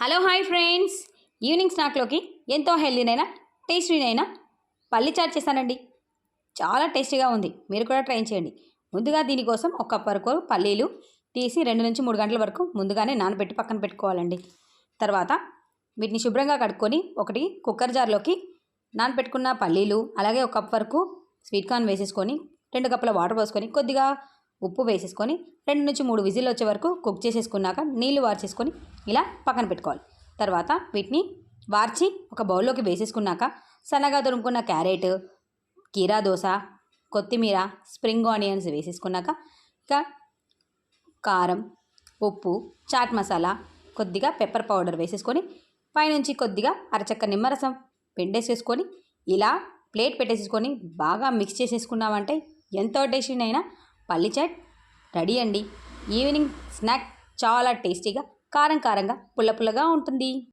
Hello hi friends. Evening స్నాక్లోకి ఎంతో హెల్దీనైనా టేస్టీనైనా పల్లి చాట్ చేశానండి చాలా టేస్టీగా ఉంది. మీరు కూడా ట్రై చేయండి. ముందుగా దీనికోసం ఒక వరకు పల్లీలు తీసి రెండు నుంచి మూడు గంటల వరకు ముందుగానే నానబెట్టి పక్కన పెట్టుకోవాలండి. తర్వాత వీటిని శుభ్రంగా కడుక్కొని ఒకటి కుక్కర్ జార్లోకి నానబెట్టుకున్న పల్లీలు అలాగే ఒక కప్ వరకు స్వీట్ కార్న్ వేసేసుకొని రెండు కప్పుల వాటర్ పోసుకొని కొద్దిగా ఉప్పు వేసేసుకొని రెండు నుంచి మూడు విజిల్ వచ్చే వరకు కుక్ చేసేసుకున్నాక నీళ్ళు వార్చేసుకొని ఇలా పక్కన పెట్టుకోవాలి. తర్వాత వీటిని వార్చి ఒక బౌల్లోకి వేసేసుకున్నాక సన్నగా తురుముకున్న క్యారెట్ కీరా దోశ కొత్తిమీర స్ప్రింగ్ ఆనియన్స్ వేసేసుకున్నాక ఇక కారం ఉప్పు చాట్ మసాలా కొద్దిగా పెప్పర్ పౌడర్ వేసేసుకొని పైనుంచి కొద్దిగా అరచక్క నిమ్మరసం పిండేసేసుకొని ఇలా ప్లేట్ పెట్టేసేసుకొని బాగా మిక్స్ చేసేసుకున్నామంటే ఎంతో టేస్టీనైనా పల్లి చాట్ రెడీ అండి. ఈవినింగ్ స్నాక్ చాలా టేస్టీగా కారం కారంగా పుల్ల పుల్లగా ఉంటుంది.